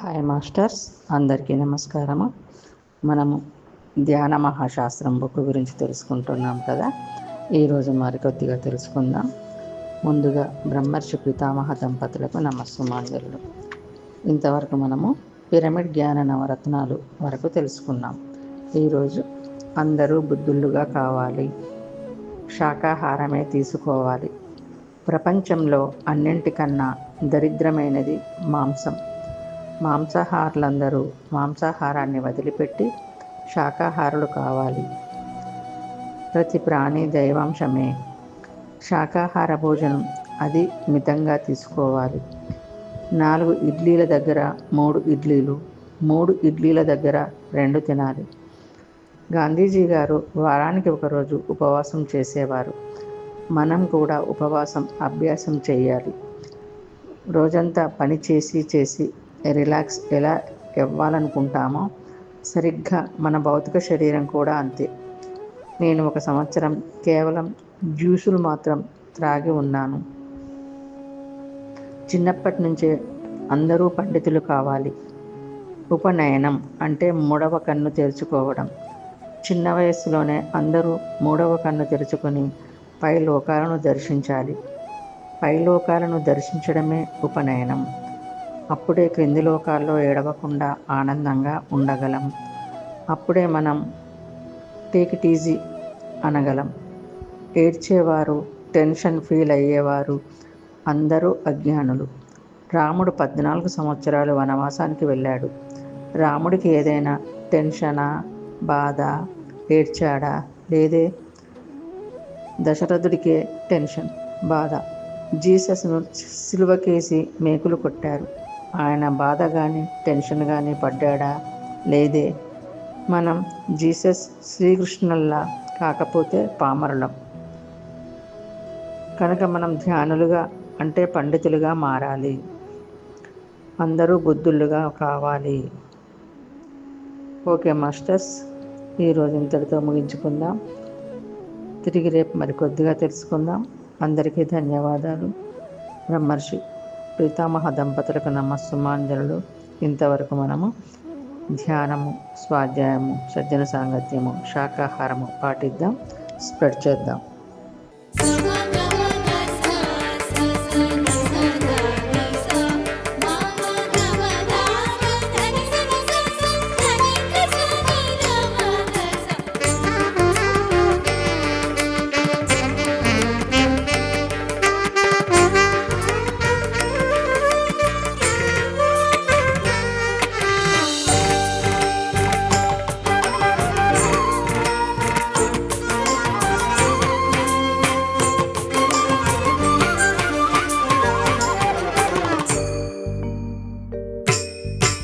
Hi masters అందరికీ నమస్కారము. మనము ధ్యాన మహాశాస్త్రం బుక్ గురించి తెలుసుకుంటున్నాం కదా. ఈరోజు మరి కొద్దిగా తెలుసుకుందాం. ముందుగా బ్రహ్మర్షి పితామహ దంపతులకు నమస్సుమాంజలు. ఇంతవరకు మనము పిరమిడ్ జ్ఞాన నవరత్నాలు వరకు తెలుసుకున్నాం. ఈరోజు అందరూ బుద్ధులుగా కావాలి. శాకాహారమే తీసుకోవాలి. ప్రపంచంలో అన్నింటికన్నా దరిద్రమైనది మాంసం. మాంసాహారులందరూ మాంసాహారాన్ని వదిలిపెట్టి శాకాహారులు కావాలి. ప్రతి ప్రాణి దైవాంశమే. శాకాహార భోజనం అది మితంగా తీసుకోవాలి. నాలుగు ఇడ్లీల దగ్గర మూడు ఇడ్లీలు మూడు ఇడ్లీల దగ్గర రెండు తినాలి. గాంధీజీ గారు వారానికి ఒకరోజు ఉపవాసం చేసేవారు. మనం కూడా ఉపవాసం అభ్యాసం చేయాలి. రోజంతా పని చేసి చేసి రిలాక్స్ ఎలా ఇవ్వాలనుకుంటామో సరిగ్గా మన భౌతిక శరీరం కూడా అంతే. నేను ఒక సంవత్సరం కేవలం జ్యూసులు మాత్రం త్రాగి ఉన్నాను. చిన్నప్పటి నుంచే అందరూ పండితులు కావాలి. ఉపనయనం అంటే మూడవ కన్ను తెరుచుకోవడం. చిన్న వయస్సులోనే అందరూ మూడవ కన్ను తెరుచుకొని పై లోకాలను దర్శించాలి. పై లోకాలను దర్శించడమే ఉపనయనం. అప్పుడే క్రింది లోకాల్లో ఏడవకుండా ఆనందంగా ఉండగలం. అప్పుడే మనం టేక్ ఇట్ ఈజీ అనగలం. ఏడ్చేవారు టెన్షన్ ఫీల్ అయ్యేవారు అందరూ అజ్ఞానులు. రాముడు పద్నాలుగు సంవత్సరాలు వనవాసానికి వెళ్ళాడు. రాముడికి ఏదైనా టెన్షనా బాధ ఏడ్చాడా? లేదే. దశరథుడికే టెన్షన్ బాధ. జీసస్ను సిలువకేసి మేకులు కొట్టారు. ఆయన బాధ కానీ టెన్షన్ కానీ పడ్డాడా? లేదే. మనం జీసస్ శ్రీకృష్ణుల్లా కాకపోతే పామరులం. కనుక మనం ధ్యానులుగా అంటే పండితులుగా మారాలి. అందరూ బుద్ధులుగా కావాలి. ఓకే మాస్టర్స్ ఈరోజు ఇంతటితో ముగించుకుందాం. తిరిగి రేపు మరి కొద్దిగా తెలుసుకుందాం. అందరికీ ధన్యవాదాలు. బ్రహ్మర్షి. పితామహ దంపతులకు నమస్సుమాంజలు ఇంతవరకు మనము ధ్యానము స్వాధ్యాయము సజ్జన సాంగత్యము శాకాహారము పాటిద్దాం. స్ప్రెడ్ చేద్దాం.